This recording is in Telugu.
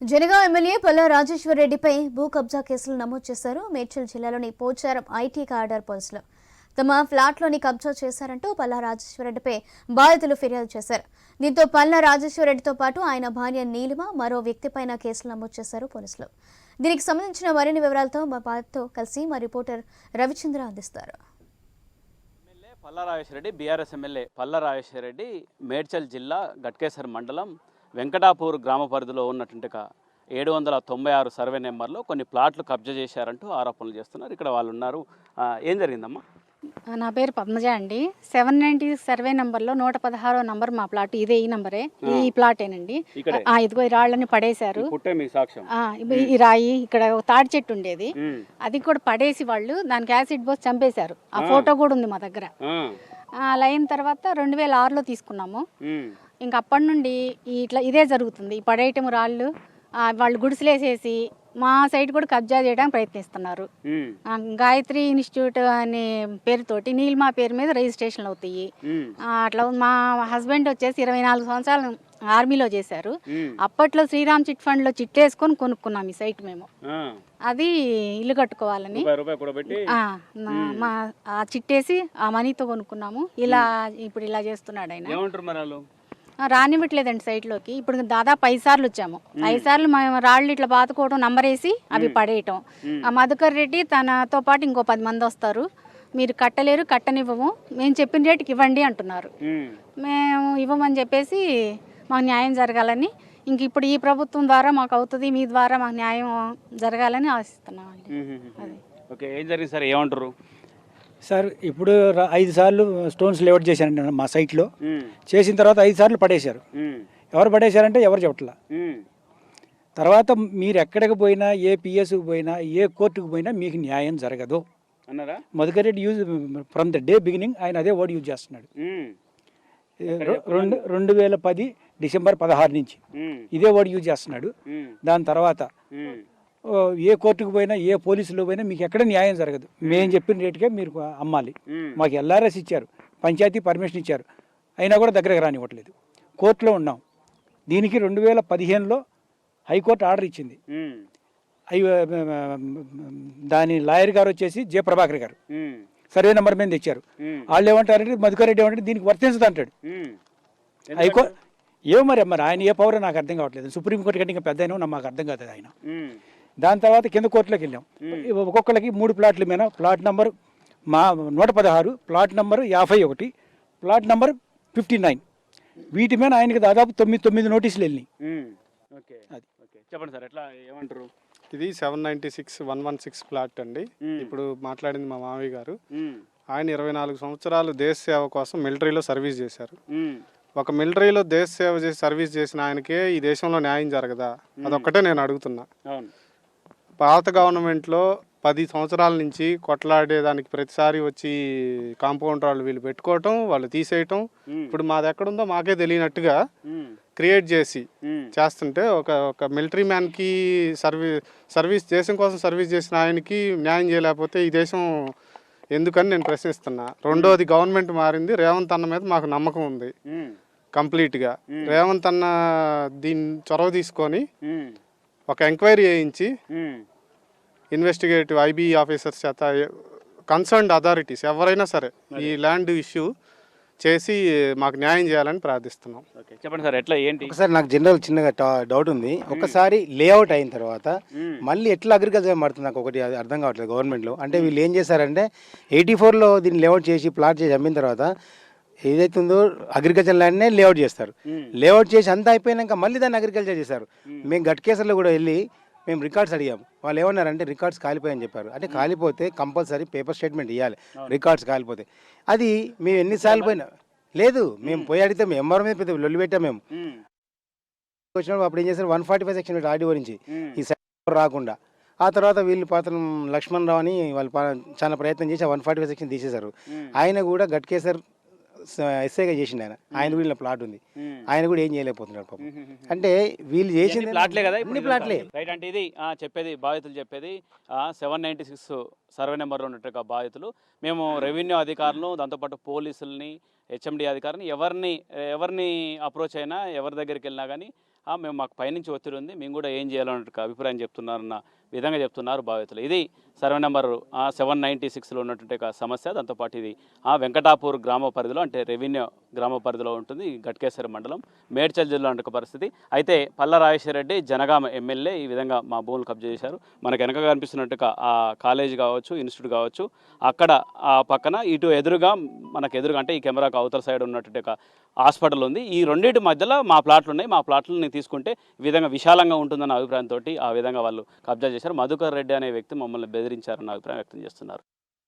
జనగాం ఎమ్మెల్యే పల్లా రాజేశ్వరరెడ్డిపై భూ కబ్జా కేసులు నమోదు చేశారు. మేడ్చల్ జిల్లాలోని పోచారం ఐటీ కార్డర్ పోలీసులు తమ ఫ్లాట్లోని కబ్జా చేశారంటూ పల్లా రాజేశ్వరరెడ్డిపై బాధితులు ఫిర్యాదు చేశారు. దీంతో పల్లా రాజేశ్వరరెడ్డితో పాటు ఆయన భార్య నీలిమ మరో వ్యక్తిపైన కేసులు నమోదు చేశారు పోలీసులు. దీనికి సంబంధించిన మరిన్ని వివరాలతో మా బాధితో కలిసి మా రిపోర్టర్ రవిచంద్ర అందిస్తారు. పల్లా రాజేశ్వరరెడ్డి బీఆర్ఎస్ ఎమ్మెల్యే పల్లా రాజేశ్వరరెడ్డి మేడ్చల్ జిల్లా గట్కేసర్ మండలం వెంకటాపూర్ గ్రామ పరిధిలో ఉన్నటువంటి ఏడు వందల తొంభై ఆరు సర్వే నెంబర్లో కొన్ని ప్లాట్లు కబ్జా చేశారంటూ ఆరోపణలు చేస్తున్నారు. ఇక్కడ వాళ్ళు ఉన్నారు. ఏం జరిగిందమ్మా? నా పేరు పద్మజ అండి. సెవెన్ నైన్టీ సర్వే నంబర్లో నూట పదహారో నంబర్ మా ప్లాట్ ఇదే ఈ నంబరే. ఈ ప్లాటేనండి. ఇదిగో ఈ రాళ్ళని పడేశారు. ఈ రాయి ఇక్కడ ఒక తాడి చెట్టు ఉండేది. అది కూడా పడేసి వాళ్ళు దానికి యాసిడ్ పోసి చంపేశారు. ఆ ఫోటో కూడా ఉంది మా దగ్గర. అలా అయిన తర్వాత రెండు వేల ఆరులో తీసుకున్నాము. ఇంక అప్పటి నుండి ఇట్లా ఇదే జరుగుతుంది. ఈ పడేయటం రాళ్ళు వాళ్ళు గుడిసెలేసేసి మా సైడ్ కూడా కబ్జా చేయడానికి ప్రయత్నిస్తున్నారు. గాయత్రి ఇన్స్టిట్యూట్ అనే పేరుతోటి నీలిమా పేరు మీద రిజిస్ట్రేషన్లు అవుతాయి. అట్లా మా హస్బెండ్ వచ్చేసి ఇరవై నాలుగు సంవత్సరాలు ఆర్మీలో చేశారు. అప్పట్లో శ్రీరామ్ చిట్ ఫండ్లో చిట్టేసుకొని కొనుక్కున్నాం ఈ సైట్ మేము. అది ఇల్లు కట్టుకోవాలని. మా ఆ చిట్టేసి ఆ మనీతో కొనుక్కున్నాము. ఇలా ఇప్పుడు ఇలా చేస్తున్నాడు ఆయన. రానివ్వట్లేదండి సైట్లోకి. ఇప్పుడు దాదాపు ఐదు సార్లు వచ్చాము. ఐదు సార్లు మేము రాళ్ళు ఇట్లా బాతుకోవడం నంబర్ వేసి అవి పడేయటం. ఆ మధుకర్ రెడ్డి తనతో పాటు ఇంకో పది మంది వస్తారు. మీరు కట్టలేరు కట్టనివ్వము. మేము చెప్పిన రేటుకి ఇవ్వండి అంటున్నారు. మేము. ఇవ్వమని చెప్పేసి మాకు న్యాయం జరగాలని ఇంక ఇప్పుడు ఈ ప్రభుత్వం ద్వారా మాకు అవుతుంది మీ ద్వారా మాకు న్యాయం జరగాలని ఉమ్, ఉమ్. ఓకే ఏం జరిగింది సార్? ఏమంటారు సార్ ఇప్పుడు ర- ఐదు సార్లు స్టోన్స్ లేఅవుట్ చేశారండి మా సైట్లో. చేసిన తర్వాత ఐదు సార్లు పడేశారు. ఎవరు పడేశారంటే ఎవరు చెప్పట్లా? తర్వాత మీరు ఎక్కడికి పోయినా ఏ పిఎస్కి పోయినా ఏ కోర్టుకు పోయినా మీకు న్యాయం జరగదు. అన్నారా? Madhukar Reddy use from the day beginning ఆయన అదే వర్డ్ యూజ్ చేస్తున్నాడు. రె- రెండు రెండు వేల పది డిసెంబర్ పదహారు నుంచి. ఇదే వర్డ్ యూజ్ చేస్తున్నాడు. దాని తర్వాత ఏ కోర్టుకు పోయినా ఏ పోలీసులో పోయినా మీకు ఎక్కడ న్యాయం జరగదు. మేము చెప్పిన రేటుకే మీరు అమ్మాలి. మ్మ్. మాకు ఎల్ఆర్ఎస్ ఇచ్చారు. పంచాయతీ పర్మిషన్ ఇచ్చారు. అయినా కూడా దగ్గరకు రానివ్వట్లేదు. కోర్టులో ఉన్నాం. దీనికి రెండు వేల పదిహేనులో హైకోర్టు ఆర్డర్ ఇచ్చింది. అవి దాని లాయర్ గారు వచ్చేసి జే ప్రభాకర్ గారు సర్వే నెంబర్ మీద తెచ్చారు. వాళ్ళు ఏమంటారంటే మధుకర్ రెడ్డి ఏమంటారు దీనికి వర్తించదు అంటాడు. హైకోర్టు ఏమో మరి మరి ఆయన ఏ పౌరో నాకు అర్థం కావట్లేదు. సుప్రీంకోర్టు కంటే ఇంకా పెద్ద అయినా నాకు అర్థం కాదు ఆయన. దాని తర్వాత కింద కోర్టులోకి వెళ్ళాం. ఒక్కొక్కరికి మూడు ప్లాట్ల మీద ప్లాట్ నంబర్ మా నూట పదహారు ప్లాట్ నంబర్ యాభై ఒకటి ప్లాట్ నంబర్ ఫిఫ్టీ నైన్. వీటి మీద ఆయనకి దాదాపు తొమ్మిది తొమ్మిది నోటీసులు వెళ్ళినాయి. అది. చెప్పండి సార్ ఎట్లా ఏమంటారు? ఇది seven ninety six one one six plot అండి. ఇప్పుడు మాట్లాడింది మా మామయ్య గారు. ఆయన ఇరవై నాలుగు సంవత్సరాలు దేశ సేవ కోసం మిలిటరీలో సర్వీస్ చేశారు. ఒక మిలిటరీలో దేశ సేవ చేసి సర్వీస్ చేసిన ఆయనకే ఈ దేశంలో న్యాయం జరగదా? అదొక్కటే నేను అడుగుతున్నా. అవును. పాత గవర్నమెంట్లో పది సంవత్సరాల నుంచి కొట్లాడేదానికి ప్రతిసారి వచ్చి కాంపౌండ్ వాళ్ళు వీళ్ళు పెట్టుకోవటం వాళ్ళు తీసేయటం. ఇప్పుడు మాది ఎక్కడుందో మాకే తెలియనట్టుగా క్రియేట్ చేసి చేస్తుంటే ఒక ఒక మిలిటరీ మ్యాన్కి సర్వీస్ సర్వీస్ దేశం కోసం సర్వీస్ చేసిన ఆయనకి న్యాయం చేయలేకపోతే ఈ దేశం ఎందుకని నేను ప్రశ్నిస్తున్నా. రెండోది గవర్నమెంట్ మారింది. రేవంత్ అన్న మీద మాకు నమ్మకం ఉంది. కంప్లీట్గా. రేవంత్ అన్న దీన్ని చొరవ తీసుకొని ఒక ఎంక్వైరీ చేయించి ఇన్వెస్టిగేటివ్ ఐబీ ఆఫీసర్స్ చేత కన్సర్న్డ్ అథారిటీస్ ఎవరైనా సరే ఈ ల్యాండ్ ఇష్యూ చేసి మాకు న్యాయం చేయాలని ప్రార్థిస్తున్నాం. ఓకే చెప్పండి సార్ ఎట్లా ఏంటి? ఒకసారి నాకు జనరల్ చిన్నగా డౌట్ ఉంది. ఒకసారి లేఅవుట్ అయిన తర్వాత మ్మ్. మళ్ళీ ఎట్లా అగ్రికల్చర్ మారుతుంది నాకు ఒకటి అది అర్థం కావట్లేదు గవర్నమెంట్లో అంటే వీళ్ళు ఏం చేశారంటే ఎయిటీ ఫోర్లో దీన్ని లేఅవుట్ చేసి ప్లాట్ చేసి అమ్మిన తర్వాత ఏదైతే ఉందో అగ్రికల్చర్ ల్యాండ్నే లేఅవుట్ చేస్తారు. లేఅవుట్ చేసి అంతా అయిపోయినాక మళ్ళీ దాన్ని అగ్రికల్చర్ చేశారు. మేము. గట్కేసర్లో కూడా వెళ్ళి మేము రికార్డ్స్ అడిగాము. వాళ్ళు ఏమన్నారంటే రికార్డ్స్ కాలిపోయని చెప్పారు. అంటే కాలిపోతే కంపల్సరీ పేపర్ స్టేట్మెంట్ ఇవ్వాలి రికార్డ్స్ కాలిపోతే. అది మేము ఎన్నిసార్లు పోయినా లేదు మేము పోయి అడిగితే మేము ఎంఆర్ మీద పెద్ద లొల్లి పెట్టాం మేము. వచ్చినప్పుడు అప్పుడు ఏం చేశారు? One forty five section RD గురించి ఈ సైడ్ రాకుండా. ఆ తర్వాత వీళ్ళు పాత్ర లక్ష్మణ్ రావు అని వాళ్ళు చాలా ప్రయత్నం చేసి వన్ ఫార్టీ ఫైవ్ సెక్షన్ తీసేశారు. ఆయన కూడా గట్కేసర్ ఎస్ఐగా చేసిండు ఆయన ఆయన కూడా ఇలా ప్లాట్ ఉంది. ఆయన కూడా ఏం చేయలేకపోతున్నాడు పాపం. అంటే వీళ్ళు చేసింది ప్లాట్లే కదా ఇప్పుడు అన్ని ప్లాట్లే. రైట్ అంటే ఇది చెప్పేది బాధితులు చెప్పేది సెవెన్ నైంటీ సిక్స్ సర్వే నెంబర్లో ఉన్నట్టు బాధితులు. మేము రెవెన్యూ అధికారులు దాంతోపాటు పోలీసుల్ని హెచ్ఎండి అధికారిని ఎవరిని ఎవరిని అప్రోచ్ అయినా ఎవరి దగ్గరికి వెళ్ళినా కానీ "ఆ, మేము మాకు పైనుంచి ఒత్తిడి ఉంది. మేము కూడా ఏం చేయాలన్న అభిప్రాయం చెప్తున్నారన్న విధంగా చెప్తున్నారు బావితులు ఇది సర్వే నెంబర్ సెవెన్ నైంటీ సిక్స్లో ఉన్నటువంటి ఒక సమస్య. దాంతోపాటు ఇది ఆ వెంకటాపూర్ గ్రామ పరిధిలో అంటే రెవెన్యూ గ్రామ పరిధిలో ఉంటుంది గట్కేశ్వరి గట్కేశ్వర మండలం మేడ్చల్ జిల్లా ఒక పరిస్థితి. అయితే పల్ల రాజేశ్వర రెడ్డి జనగామ ఎమ్మెల్యే ఈ విధంగా మా భూములు కబ్జా చేశారు. మనకు వెనక కనిపిస్తున్నట్టుగా ఆ కాలేజ్ కావచ్చు ఇన్స్టిట్యూట్ కావచ్చు అక్కడ ఆ పక్కన ఇటు ఎదురుగా మనకు ఎదురుగా అంటే ఈ కెమెరాకు అవతల సైడ్ ఉన్నటువంటి ఒక హాస్పిటల్ ఉంది. ఈ రెండింటి మధ్యలో మా ప్లాట్లు ఉన్నాయి. మా ప్లాట్లని తీసుకుంటే విధంగా విశాలంగా ఉంటుందన్న అభిప్రాయంతో ఆ విధంగా వాళ్ళు కబ్జా చేశారు. మధుకర్ రెడ్డి అనే వ్యక్తి మమ్మల్ని బెదిరించారన్న అభిప్రాయం వ్యక్తం చేస్తున్నారు.